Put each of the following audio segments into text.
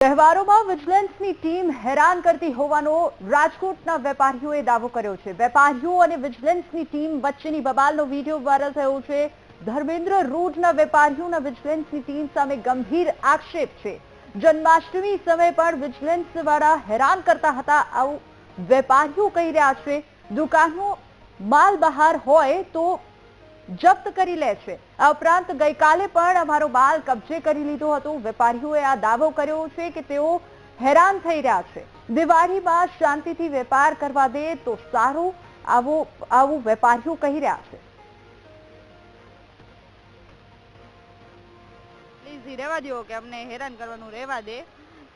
તહેવારોમાં વિજિલન્સની ટીમ હેરાન કરતી હોવાનો રાજકોટના વેપારીઓએ દાવો કર્યો છે. વેપારીઓ અને વિજિલન્સની ટીમ વચ્ચેની બબાલનો વીડિયો વાયરલ થયો છે. ધર્મેન્દ્ર રૂઢના વેપારીઓના વિજિલન્સની ટીમ સામે ગંભીર આક્ષેપ છે. જન્માષ્ટમી સમયે પણ વિજિલન્સ વાળા હેરાન કરતા હતા આવું વેપારીઓ કહી રહ્યા છે. દુકાનો માલ બહાર હોય તો જપ્ત કરી લે છે. આ ઉપરાંત ગઈકાલે પણ અમારો માલ કબજે કરી લીધો હતો. વેપારીઓએ આ દાવો કર્યો છે કે તેઓ હેરાન થઈ રહ્યા છે. દિવાળીમાં શાંતિથી વેપાર કરવા દે તો સારું. આવો, આવું વેપારીઓ કહી રહ્યા છે. પ્લીઝ રહેવા દો કે અમને હેરાન કરવાનું રહેવા દે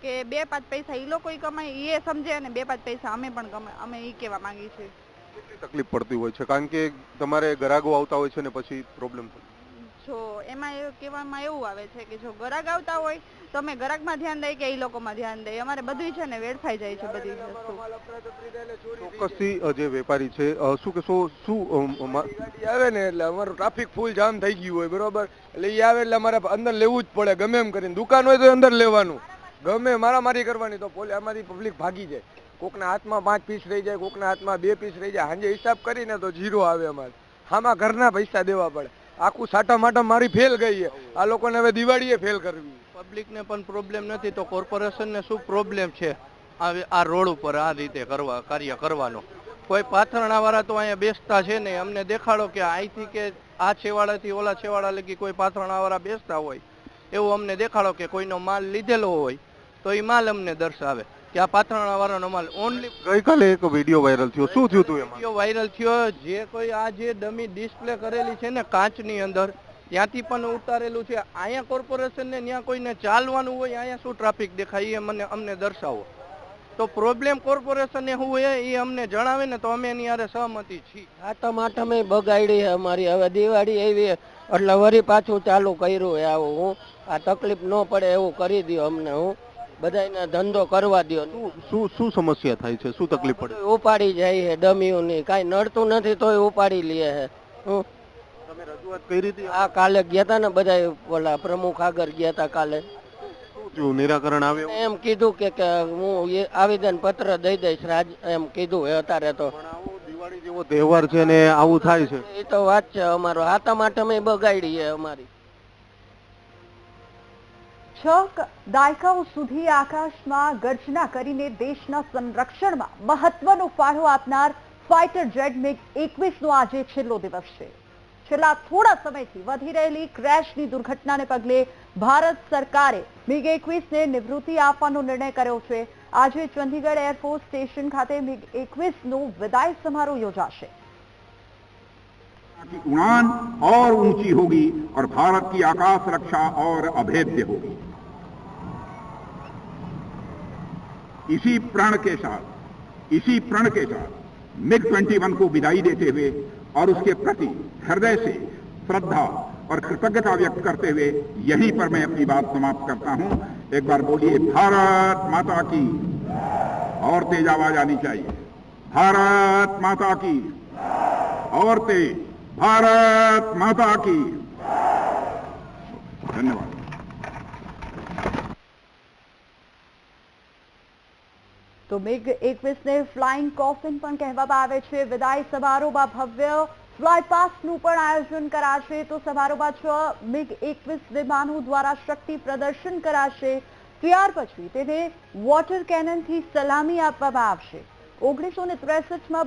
કે બે પાંચ પૈસા એ લોકો કમાય એ સમજે અને બે પાંચ પૈસા અમે પણ કમાય. અમે એ કહેવા માંગીએ છીએ. કેટલી તકલીફ પડતી હોય છે? કારણ કે તમારે ગરાગો આવતા હોય છે ને પછી પ્રોબ્લેમ જો એમાં એ કહેવામાં એવું આવે છે કે જો ગરાગ આવતા હોય તો અમે ગરાગમાં ધ્યાન દઈએ કે એ લોકોમાં ધ્યાન દઈએ. અમારે બધું છે ને વેડફાઈ જાય છે બધી વસ્તુ. ચોક્કસથી જે વેપારી છે શું કે શું શું આવે ને એટલે અમારું ટ્રાફિક ફૂલ જામ થઈ ગયું હોય બરોબર? એટલે એ આવે એટલે અમારે અંદર લેવું જ પડે ગમે એમ કરીને. દુકાન હોય તો અંદર લેવાનું. ગમે મારામારી કરવાની તો પોલીસ અમારી પબ્લિક ભાગી જાય. કોકના હાથમાં પાંચ પીસ રહી જાય, કોકના હાથમાં બે પીસ રહી જાય. સાંજે હિસાબ કરીને તો જીરો આવે અમારે. આમાં ઘરના પૈસા દેવા પડે. આખું સાટા માટા મારી ફેલ ગઈ છે. આ લોકોને હવે દિવાળીએ ફેલ કરવી. પબ્લિકને પણ પ્રોબ્લેમ નથી, તો કોર્પોરેશનને શું પ્રોબ્લેમ છે? આ રોડ ઉપર આ રીતે કરવા કાર્ય કરવાનો. કોઈ પાથરણાવાળા તો અહીંયા બેસતા છે નહીં. અમને દેખાડો કે અહીંથી કે આ છેવાડાથી ઓલા છેવાડા લગી કોઈ પાથરણાવાળા બેસતા હોય. એવું અમને દેખાડો કે કોઈનો માલ લીધેલો હોય, તો એ માલ અમને દર્શાવે. કે આ પાથરણાવાળાનો માલ ઓનલી ગઈકાલે એક વીડિયો વાયરલ થયો. શું થયું હતું એમાં? વીડિયો વાયરલ થયો. જે કોઈ આ જે ડમી ડિસ્પ્લે કરેલી છે ને કાચની અંદર ત્યાંથી પણ ઉતારેલું છે. અહીંયા કોર્પોરેશનને ત્યાં કોઈને ચાલવાનું હોય અહીંયા શું ટ્રાફિક દેખાય એ મને અમને દર્શાવો. તો પ્રોબ્લેમ કોર્પોરેશનને શું હોય એ અમને જણાવે ને તો અમે એની હારે સહમતી છીએ. આટમ આટમે બગાડી છે અમારી. હવે દિવાળી આવી એટલે વરી પાછું ચાલુ કર્યું આવું. હું આ તકલીફ ન પડે એવું કરી દો અમને હું. બધાને ધંધો કરવા દો શું શું સમસ્યા થાય છે? શું તકલીફ પડે? ઉપાડી જાય છે ડમીઓની. કાંઈ નડતું નથી તોય ઉપાડી લે છે. હું તમે રજૂઆત કરી હતી? આ કાલે ગયા હતા ને બધા ઓલા પ્રમુખ આગળ ગયા હતા કાલે. નિરાકરણ આવ્યું એમ કીધું કે હું આવેદન પત્ર દઈ દઈશ રાજ એમ કીધું અત્યારે તો. દિવાળી જેવો તહેવાર છે ને આવું થાય છે. એ તો વાત છે અમારો હાથા માટે બગાડી છે અમારી. છ દાયકાઓ સુધી આકાશમાં ગર્જના કરીને દેશના સંરક્ષણમાં મહત્વનો ફાળો આપનાર ફાઇટર જેટ મિગ એકવીસનો આજે છેલ્લો દિવસ છે. છેલ્લા થોડા સમયથી વધી રહેલી ક્રેશની દુર્ઘટનાને પગલે ભારત સરકારે મિગ એકવીસને નિવૃત્તિ આપવાનો નિર્ણય કર્યો છે. આજે ચંદીગઢ એરફોર્સ સ્ટેશન ખાતે મિગ એકવીસનો વિદાય સમારોહ યોજાશે. की उड़ान और ऊँची होगी और भारत की आकाश रक्षा और अभेद्य होगी। इसी प्रण के साथ, इसी प्रण के साथ मिग 21 को विदाई देते हुए और उसके प्रति हृदय से श्रद्धा और कृतज्ञता व्यक्त करते हुए यहीं पर मैं अपनी बात समाप्त करता हूँ। एक बार बोलिए, भारत माता की। और तेज आवाज़ आनी चाहिए। भारत माता की। और तेज। भारत माता की धन्यवाद તો મિગ એકવીસને ફ્લાઇંગ કોફિન પણ કહેવામાં આવે છે વિદાય સમારોહમાં ભવ્ય ફ્લાય પાસ્ટનું પણ આયોજન કરાશે તો સમારોહમાં છ મિગ એકવીસ વિમાનો દ્વારા શક્તિ પ્રદર્શન કરાશે ત્યાર પછી તેને વોટર કેનનથી સલામી આપવામાં આવશે ઓગણીસો ને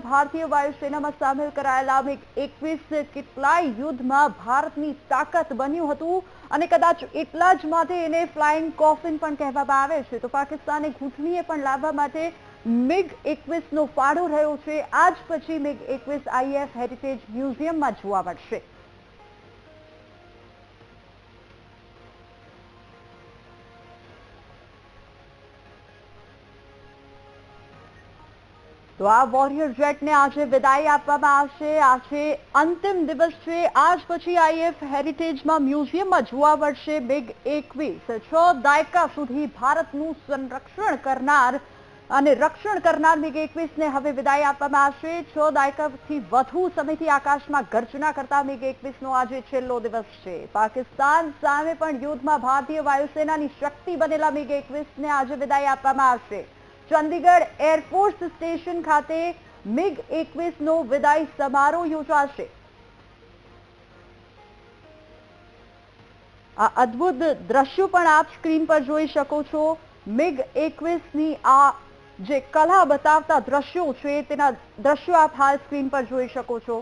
ભારતીય વાયુસેનામાં સામેલ કરાયેલા એકવીસ કેટલાય યુદ્ધમાં ભારતની તાકાત બન્યું હતું અને કદાચ એટલા જ માટે એને ફ્લાઇંગ કોફિન પણ કહેવામાં આવે છે. તો પાકિસ્તાને ઘૂંટણીએ પણ લાવવા માટે મિગ એકવીસ નો ફાળો રહ્યો છે. આજ પછી મિગ એકવીસ આઈએફ હેરિટેજ મ્યુઝિયમમાં જોવા મળશે. તો આ વોરિયર જેટને આજે વિદાય આપવામાં આવશે. આજે અંતિમ દિવસ છે. આજ પછી આઈએફ હેરિટેજમાં મ્યુઝિયમમાં જોવા મળશે. બિગ એકવીસ છ દાયકા સુધી ભારતનું સંરક્ષણ કરનાર અને રક્ષણ કરનાર બિગ એકવીસને હવે વિદાય આપવામાં આવશે. છ દાયકાથી વધુ સમયથી આકાશમાં ગર્જના કરતા મિગ એકવીસનો આજે છેલ્લો દિવસ છે. પાકિસ્તાન સામે પણ યુદ્ધમાં ભારતીય વાયુસેનાની શક્તિ બનેલા મિગ એકવીસને આજે વિદાય આપવામાં આવશે. ચંદીગઢ એરફોર્સ સ્ટેશન ખાતે મિગ એકવીસનો વિદાય સમારોહ યોજાશે. આ અદ્ભુત દ્રશ્યો પણ આપ સ્ક્રીન પર જોઈ શકો છો. મિગ એકવીસની આ જે કલા બતાવતા દ્રશ્યો છે, તેના દ્રશ્યો આપ હાલ સ્ક્રીન પર જોઈ શકો છો.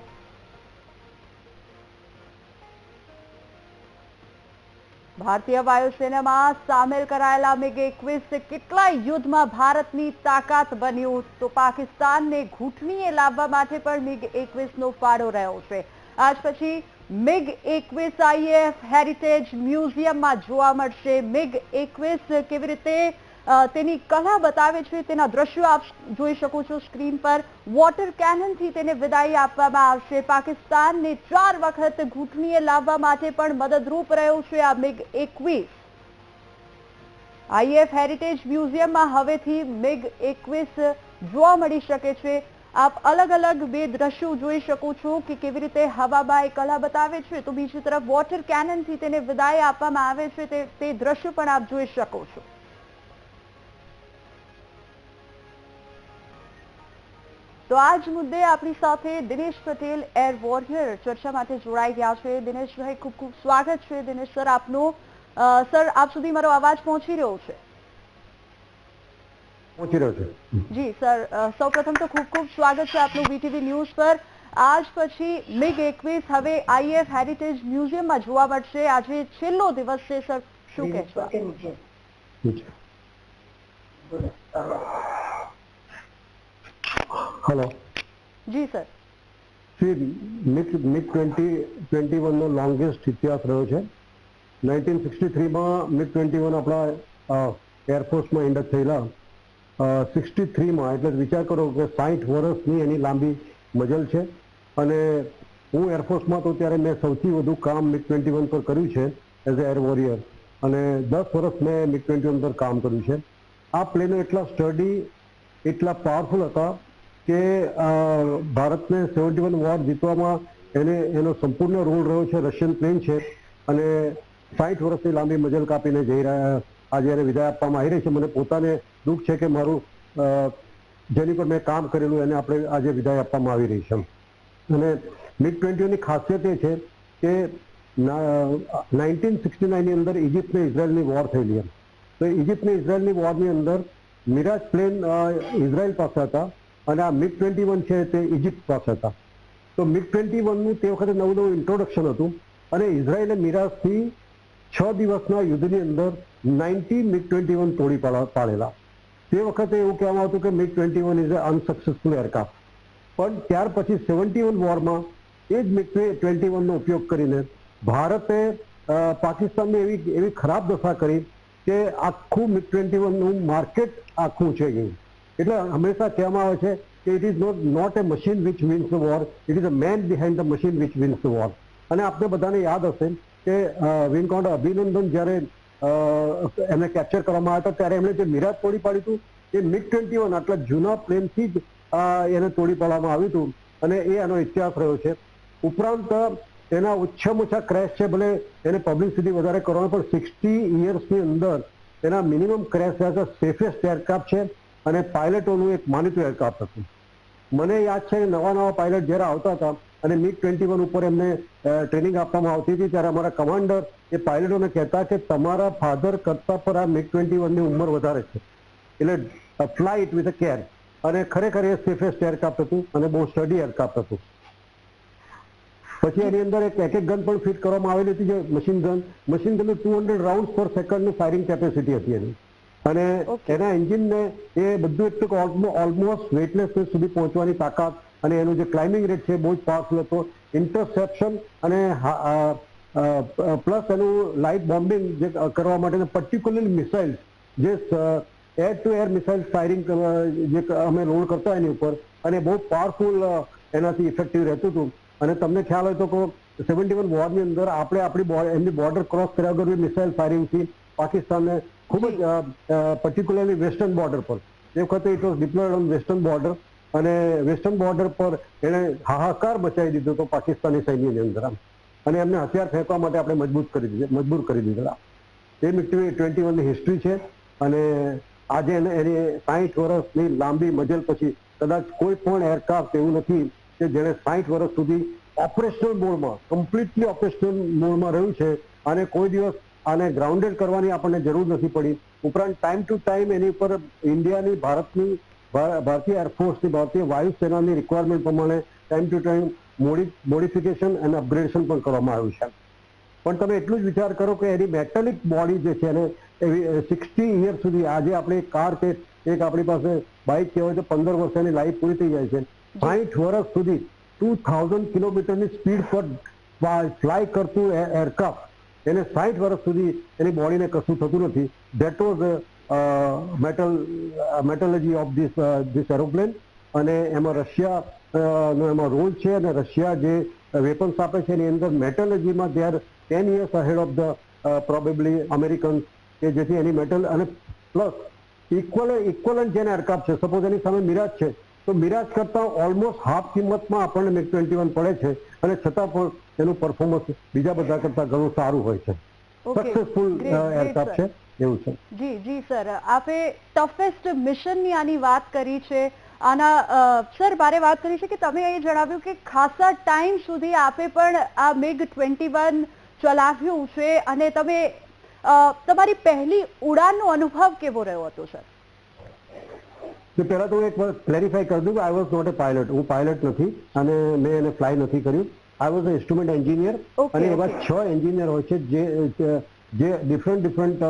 ભારતીય વાયુસેનામાં સામેલ કરાયેલા મિગ એકવીસ કેટલા યુદ્ધમાં ભારતની તાકાત બન્યું તો પાકિસ્તાનને ઘૂંટણીએ લાવવા માટે પણ મિગ એકવીસનો ફાળો રહ્યો છે. આજ પછી મિગ એકવીસ આઈએફ હેરિટેજ મ્યુઝિયમમાં જોવા મળશે. મિગ એકવીસ કેવી રીતે તેની કલા બતાવે છે, તેના દ્રશ્યો આપ જોઈ શકો છો સ્ક્રીન પર. વોટર કેનનથી તેને વિદાય આપવામાં આવશે. પાકિસ્તાનને ચાર વખત ઘૂંટણીએ લાવવા માટે પણ મદદરૂપ રહ્યો છે આ મિગ એકવીસ. આઈએફ હેરિટેજ મ્યુઝિયમમાં હવેથી મિગ એકવીસ જોવા મળી શકે છે. આપ અલગ અલગ બે દ્રશ્યો જોઈ શકો છો કે કેવી રીતે હવામાં એ કલા બતાવે છે. તો બીજી તરફ વોટર કેનનથી તેને વિદાય આપવામાં આવે છે. તે દ્રશ્યો પણ આપ જોઈ શકો છો. તો આ જ મુદ્દે આપણી સાથે દિનેશ પટેલ એર વોરિયર ચર્ચા માટે જોડાઈ ગયા છે. દિનેશભાઈ ખૂબ ખૂબ સ્વાગત છે. દિનેશ સર આપનું સર આપ સુધી મારો અવાજ પહોંચી રહ્યો છે? પહોંચી રહ્યો છે. જી સર સૌપ્રથમ તો ખૂબ ખૂબ સ્વાગત છે આપનું બીટીવી ન્યૂઝ પર. આજ પછી મિગ એકવીસ હવે આઈએફ હેરિટેજ મ્યુઝિયમમાં જોવા મળશે. આજે છેલ્લો દિવસ છે સર. શું કહેશો છે. Hello ji sir see MiG MiG twenty twenty વનનો longest ઇતિહાસ રહ્યો છે. નાઇન્ટીન સિક્સટી થ્રીમાં મિગ ટ્વેન્ટી વન આપણા એરફોર્સમાં ઇન્ડક્ટ થયેલા. સિક્સટી થ્રીમાં એટલે વિચાર કરો કે સાઠ વર્ષની એની લાંબી મજલ છે. અને હું એરફોર્સમાં તો ત્યારે મેં સૌથી વધુ કામ મિગ ટ્વેન્ટી વન પર કર્યું છે એઝ એર વોરિયર અને દસ વર્ષ મેં મિગ ટ્વેન્ટી વન પર કામ કર્યું છે. આ પ્લેનો એટલા સ્ટડી એટલા પાવરફુલ હતા કે ભારતને સેવન્ટી વન વોર જીતવામાં એને, એનો સંપૂર્ણ રોલ રહ્યો છે. રશિયન પ્લેન છે અને સાઠ વર્ષની લાંબી મજલ કાપીને જઈ રહ્યા, આજે એને વિદાય આપવામાં આવી રહી છે. મને પોતાને દુઃખ છે કે મારું જેની પર મેં કામ કરેલું એને આપણે આજે વિદાય આપવામાં આવી રહી છે. અને મિડ ટ્વેન્ટીની ખાસિયત એ છે કે નાઇન્ટીન સિક્સટી નાઇનની અંદર ઇજિપ્તને ઇઝરાયલની વોર થયેલી એમ. તો ઇજિપ્તને ઇઝરાયલની વોરની અંદર મિરાજ પ્લેન ઇઝરાયલ પાસે હતા. અને આ મિગ ટ્વેન્ટી વન છે તે ઇજિપ્ત પાસે હતા. તો મિગ ટ્વેન્ટી વનનું તે વખતે નવું નવું ઇન્ટ્રોડક્શન હતું અને ઇઝરાયલે મિરાજથી છ દિવસના યુદ્ધની અંદર નાઇન્ટી મિગ ટ્વેન્ટી વન તોડી પાડેલા. તે વખતે એવું કહેવામાં હતું કે MiG twenty one is a unsuccessful aircraft પણ ત્યાર પછી સેવન્ટી વન વોરમાં એ જ મિગ ટ્વેન્ટી વનનો ઉપયોગ કરીને ભારતે પાકિસ્તાનની એવી એવી ખરાબ દશા કરી કે આખું મિગ ટ્વેન્ટી વનનું માર્કેટ આખું છે ગયું. એટલે હંમેશા કહેવામાં આવે છે કે it is not not a machine which wins the war it is a man behind the machine which wins the war અને આપણે બધાને યાદ હશે કે વિનકોન્ડ અભિનંદન જ્યારે એમને કેપ્ચર કરવામાં આવ્યા હતા, ત્યારે એમણે જે મિરાજ તોડી પાડ્યું હતું, એ મિગ ટ્વેન્ટી વન આટલા જૂના પ્લેનથી જ એને તોડી પાડવામાં આવ્યું હતું. અને એ એનો ઇતિહાસ રહ્યો છે. ઉપરાંત, એના ઓછામાં ઓછા ક્રેશ છે, ભલે એને પબ્લિસિટી વધારે કરવાનો, પણ સિક્સટી ઇયર્સની અંદર એના મિનિમમ ક્રેશ થયા છે સેફેસ્ટ એરક્રાફ્ટ છે. અને પાયલટોનું એક માનીતું એરક્રાફ્ટ હતું. મને યાદ છે નવા નવા પાયલટ જ્યારે આવતા હતા અને મિગ ટ્વેન્ટી વન ઉપર એમને ટ્રેનિંગ આપવામાં આવતી હતી, ત્યારે અમારા કમાન્ડર એ પાયલટોને કહેતા કે તમારા ફાધર કરતા પર આ મિગ ટ્વેન્ટી વનની ઉંમર વધારે છે. એટલે ફ્લાઇટ વિથ અ કેર. અને ખરેખર એ સેફેસ્ટ એરક્રાફ્ટ હતું અને બહુ સ્ટડી એરક્રાફ્ટ હતું. પછી એની અંદર એક એક ગન પણ ફિટ કરવામાં આવેલી હતી જે machine gun. Machine gun two hundred round પર સેકન્ડની ફાયરિંગ કેપેસિટી હતી એની. અને એના એના એન્જિનને એ બધું એટલું ઓલમોસ્ટ વેટલેસનેસ સુધી પહોંચવાની તાકાત અને એનું જે ક્લાઇમ્બિંગ રેટ છે બહુ જ પાવરફુલ હતો. ઇન્ટરસેપ્શન અને પ્લસ એનું લાઇટ બોમ્બિંગ જે કરવા માટે પર્ટિક્યુલર મિસાઇલ જે air to air missile firing જે અમે રોલ કરતા એની ઉપર અને બહુ પાવરફુલ એનાથી ઇફેક્ટિવ રહેતું હતું. અને તમને ખ્યાલ હોય તો કહો સેવન્ટી વન વોરની અંદર આપણે આપણી એમની બોર્ડર ક્રોસ કર્યા વગર મિસાઇલ ફાયરિંગથી પાકિસ્તાનને ખૂબ જ પર્ટિક્યુલરલી વેસ્ટર્ન બોર્ડર પર. એ વખતે it was deployed on western border અને વેસ્ટર્ન બોર્ડર પર એણે હાહાકાર મચાવી દીધો હતો પાકિસ્તાની સૈન્યની અંદર અને એમને હથિયાર ફેંકવા માટે આપણે મજબૂત કરી દીધા, મજબૂર કરી દીધેલા એ મિગ ટ્વેન્ટી વનની હિસ્ટ્રી છે અને આજે એને એની સાહીઠ વર્ષની લાંબી મજલ પછી કદાચ કોઈ પણ એરક્રાફ્ટ એવું નથી કે જેણે સાહીઠ વર્ષ સુધી ઓપરેશનલ મોડમાં કમ્પ્લીટલી ઓપરેશનલ મોડમાં રહ્યું છે અને કોઈ દિવસ આને ગ્રાઉન્ડેડ કરવાની આપણને જરૂર નથી પડી. ઉપરાંત ટાઈમ ટુ ટાઈમ એની ઉપર ઇન્ડિયાની ભારતની ભારતીય એરફોર્સની ભારતીય વાયુસેનાની રિક્વાયરમેન્ટ પ્રમાણે ટાઈમ ટુ ટાઈમ મોડી મોડિફિકેશન અને અપગ્રેડેશન પણ કરવામાં આવ્યું છે. પણ તમે એટલું જ વિચાર કરો કે એની મેટલિક બોડી જે છે એને એવી સિક્સટી ઇયર સુધી આજે આપણે કાર કે એક આપણી પાસે બાઇક કહેવાય તો પંદર વર્ષ એની લાઈફ પૂરી થઈ જાય છે. સાઠ વર્ષ સુધી ટુ થાઉઝન્ડ કિલોમીટરની સ્પીડ પર ફ્લાય કરતું એરક્રાફ્ટ એને સાઠ વર્ષ સુધી એની બોડીને કશું થતું નથી. That was metal metallurgy of this this aeroplane અને એમાં રશિયા નો એમાં રોલ છે અને રશિયા જે વેપન્સ આપે છે એની અંદર મેટોલોજીમાં they are ten years ahead of the probably American કે જેથી એની મેટલ અને પ્લસ ઇક્વલ ઇક્વલન્ટ જેને એરક્રાફ્ટ છે. સપોઝ એની સામે મિરાજ છે. તો મિરાજ કરતાં ઓલમોસ્ટ હાફ કિંમતમાં આપણને મિગ ટ્વેન્ટી વન પડે છે. અને છતાં પણ એનું પરફોર્મન્સ બીજા બધા કરતાં ઘણું સારું હોય છે. સક્સેસફુલ એરક્રાફ્ટ છે એવું છે. જી જી સર આપે ટફેસ્ટ મિશનની આની વાત કરી છે. આના સર મારે વાત કરી છે કે તમે એ જણાવ્યું કે ખાસા ટાઈમ સુધી આપે પણ આ મિગ ટ્વેન્ટી વન ચલાવ્યું છે અને તમે તમારી પહેલી ઉડાનનો અનુભવ કેવો રહ્યો હતો સર પહેલા તો એક ક્લેરિફાઈ કરી દઉં I was not a pilot હું પાયલટ નથી અને મેં એને ફ્લાય નથી કર્યું. આઈ વોઝ ઇન્સ્ટ્રુમેન્ટ એન્જિનિયર અને એવા છ એન્જિનિયર હોય છે જે જે ડિફરન્ટ ડિફરન્ટ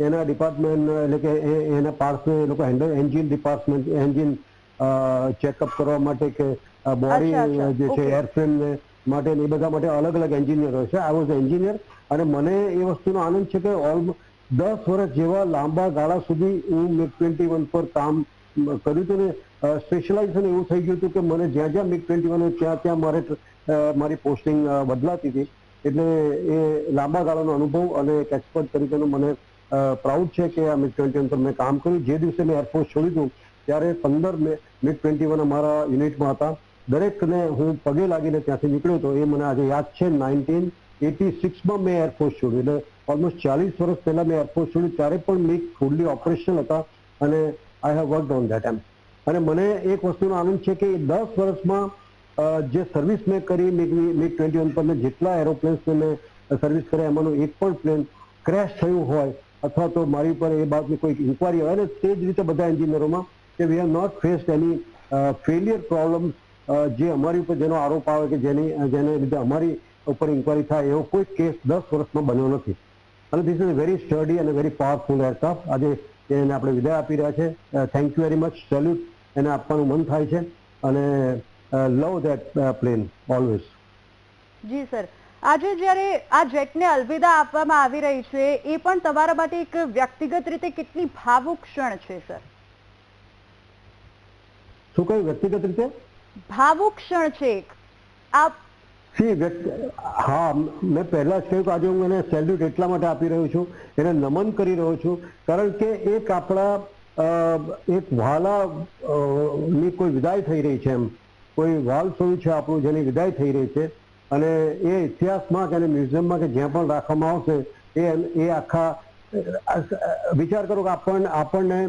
એના ડિપાર્ટમેન્ટ એટલે કે એના પાર્ટ્સ એ લોકો handle engine department engine checkup કરવા માટે કે બોડી. જે છે. એરફ્રેમ માટે એ બધા માટે અલગ અલગ એન્જિનિયર હોય છે આઈ વોઝ એન્જિનિયર અને મને એ વસ્તુનો આનંદ છે કે ઓલ દસ વર્ષ જેવા લાંબા ગાળા સુધી હું મિગ ટ્વેન્ટી વન પર કામ કર્યું હતું ને સ્પેશિયલાઇઝેશન એવું થઈ ગયું હતું કે મને જ્યાં જ્યાં મિગ ટ્વેન્ટી વન ત્યાં ત્યાં મારે મારી પોસ્ટિંગ બદલાતી હતી. એટલે એ લાંબા ગાળાનો અનુભવ અને એક એક્સપર્ટ તરીકેનો મને પ્રાઉડ છે કે આ મિગ ટ્વેન્ટી અંતર મેં કામ કર્યું. જે દિવસે મેં એરફોર્સ છોડી દઉં ત્યારે પંદર મિગ ટ્વેન્ટી વન અમારા યુનિટમાં હતા. દરેકને હું પગે લાગીને ત્યાંથી નીકળ્યો હતો. એ મને આજે યાદ છે, નાઇન્ટીન એટી સિક્સમાં મેં એરફોર્સ છોડ્યું. એટલે ઓલમોસ્ટ ચાલીસ વર્ષ પહેલા મેં એરફોર્સ છોડ્યું, ત્યારે પણ મિગ ફૂડલી ઓપરેશનલ હતા અને I have work on that એમ. અને મને એક વસ્તુનો આનંદ છે કે દસ વર્ષમાં જે સર્વિસ મેં કરી મિગ ટ્વેન્ટી વન પર મેં જેટલા એરોપ્લેન્સને મેં સર્વિસ કર્યા, એમાંનું એક પણ પ્લેન ક્રેશ થયું હોય અથવા તો મારી પર એ બાબતની કોઈ ઇન્કવાયરી હોય અને તે જ રીતે બધા એન્જિનિયરોમાં કે we have not faced any failure problem જે અમારી ઉપર જેનો આરોપ આવે કે જેની, જેને લીધે અમારી ઉપર ઇન્કવાયરી થાય એવો કોઈ કેસ દસ વર્ષમાં બન્યો નથી. અને ધીસ ઇઝ વેરી સ્ટડી અને વેરી પાવરફુલ એરક્રાફ્ટ આજે એને આપણે વિદાય આપી રહ્યા છે. Thank you very much salute એને આપવાનું મન થાય છે. અને love that plane always ji sir. આજે જ્યારે આ જેટને અલવિદા આપવામાં આવી રહી છે એ પણ તમારા માટે એક વ્યક્તિગત રીતે કેટલી ભાવુક ક્ષણ છે સર? શું કહ્યું? વ્યક્તિગત રીતે? ભાવુક ક્ષણ છે એક. આપ સી હા મેં પહેલા જ કહ્યું કે આજે હું એને સેલ્યુટ એટલા માટે આપી રહ્યો છું એને નમન કરી રહ્યો છું કારણ કે એક આપણા એક વાલા ની કોઈ વિદાય થઈ રહી છે એમ. કોઈ વાલ સોયું છે આપણું જેની વિદાય થઈ રહી છે. અને એ ઇતિહાસમાં કે મ્યુઝિયમમાં કે જ્યાં પણ રાખવામાં આવશે એ એ આખા વિચાર કરો કે આપણને આપણને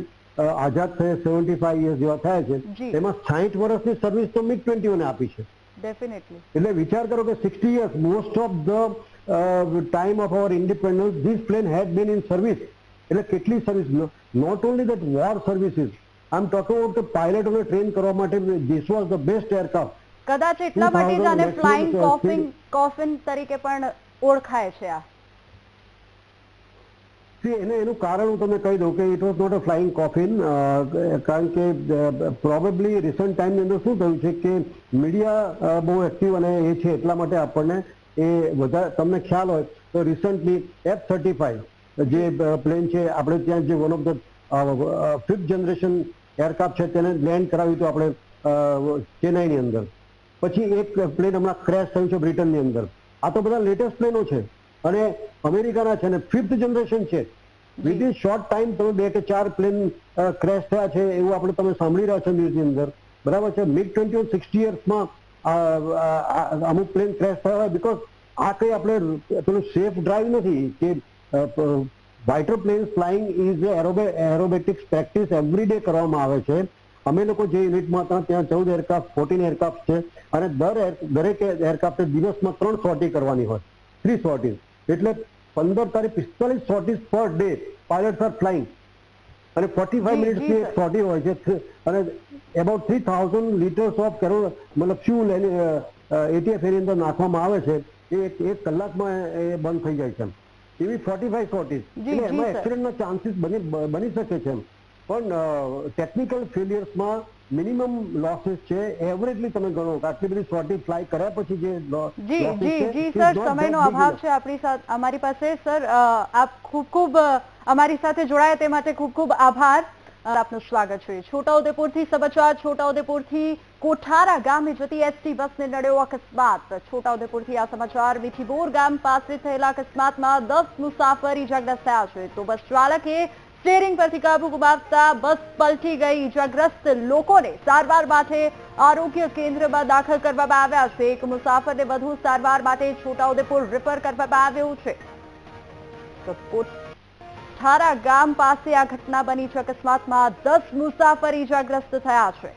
આઝાદ થયે સેવન્ટી ફાઈવ યર્સ જેવા થયા છે. એમાં સાહીઠ વર્ષની સર્વિસ તો મિડ ટ્વેન્ટી આપી છે. ડેફિનેટલી એટલે વિચાર કરો કે sixty years most of the time of our independence this plane had been in service એટલે કેટલી service not only that war services I am talking about પાયલટોને train કરવા માટે this was the best aircraft કદાચ એટલા માટે જ આને flying coffin coffin તરીકે પણ ઓળખાય છે આ. એને એનું કારણ હું તમને કહી દઉં કે it was not a flying coffin કારણ કે પ્રોબેબલી રિસન્ટ ટાઈમની અંદર શું થયું છે કે મીડિયા બહુ એક્ટિવ અને એ છે એટલા માટે આપણને એ વધારે તમને ખ્યાલ હોય તો રિસન્ટલી એફ થર્ટી ફાઈવ જે પ્લેન છે આપણે ત્યાં જે one of the fifth generation aircraft છે તેને લેન્ડ કરાવ્યું હતું આપણે ચેન્નાઈની અંદર. પછી એક પ્લેન હમણાં ક્રેશ થયું છે બ્રિટનની અંદર. આ તો બધા લેટેસ્ટ પ્લેનો છે. અને અમેરિકાના છે અને ફિફ્થ જનરેશન છે. વિધિન શોર્ટ ટાઈમ તમે બે કે ચાર પ્લેન ક્રેશ થયા છે એવું આપણે તમે સાંભળી રહ્યા છો ન્યૂઝની અંદર. બરાબર છે? મિડ ટ્વેન્ટી વન સિક્સટી યર્સમાં અમુક પ્લેન ક્રેશ થયા હોય બીકોઝ આ કઈ આપણે પેલું સેફ ડ્રાઈવ નથી કે વાઇટર plane flying is aerobatics practice every day કરવામાં આવે છે. અમે લોકો જે યુનિટમાં હતા ત્યાં ચૌદ એરક્રાફ્ટ ફોર્ટીન એરક્રાફ્ટ છે. અને દર દરેક એરક્રાફ્ટે દિવસમાં ત્રણ સોર્ટી કરવાની હોય. થ્રી સોર્ટીઝ એટલે પંદર તારીખ પિસ્તાલીસ sorties per day pilots are flying અને ફોર્ટી ફાઈવ મિનિટ્સની એક સોટી હોય છે. અને about three thousand litres of crore મતલબ ફ્યુલ એટીએફ એની અંદર નાખવામાં આવે છે. એ એક કલાકમાં એ બંધ થઈ જાય છે એવી ફોર્ટી ફાઈવ એટલે એમાં એક્સિડન્ટના ચાન્સીસ બની શકે છે પણ ટેકનિકલ ફેલિયર્સમાં મિનિમમ લોસીસ છે એવરેજલી તમે ગણો. આટલી બધી સોર્ટી ફ્લાય કર્યા પછી જે જી જી જી સર સમયનો અભાવ છે આપણી સાથે અમારી પાસે સર આપ ખૂબ ખૂબ અમારી સાથે જોડાયા તે માટે ખૂબ ખૂબ આભાર. આપનું સ્વાગત છે. છોટાઉદેપુરથી સમાચાર, છોટાઉદેપુરથી કોઠારા ગામે જતી એસટી બસને નડ્યો અકસ્માત. છોટાઉદેપુરથી આ સમાચાર મીઠીબોર ગામ પાસે થયેલા અકસ્માતમાં દસ મુસાફર ઇજાગ્રસ્ત થયા છે. તો બસ ચાલકે સ્ટેરિંગ પરથી કાબુ ગુમાવતા બસ પલટી ગઈ. ઇજાગ્રસ્ત લોકોને સારવાર માટે આરોગ્ય કેન્દ્રમાં દાખલ કરવામાં આવ્યા છે. એક મુસાફરને વધુ સારવાર માટે છોટાઉદેપુર રેફર કરવામાં આવ્યું છે. કોઠારા ગામ પાસે આ ઘટના બની છે. અકસ્માતમાં દસ મુસાફર ઈજાગ્રસ્ત થયા છે.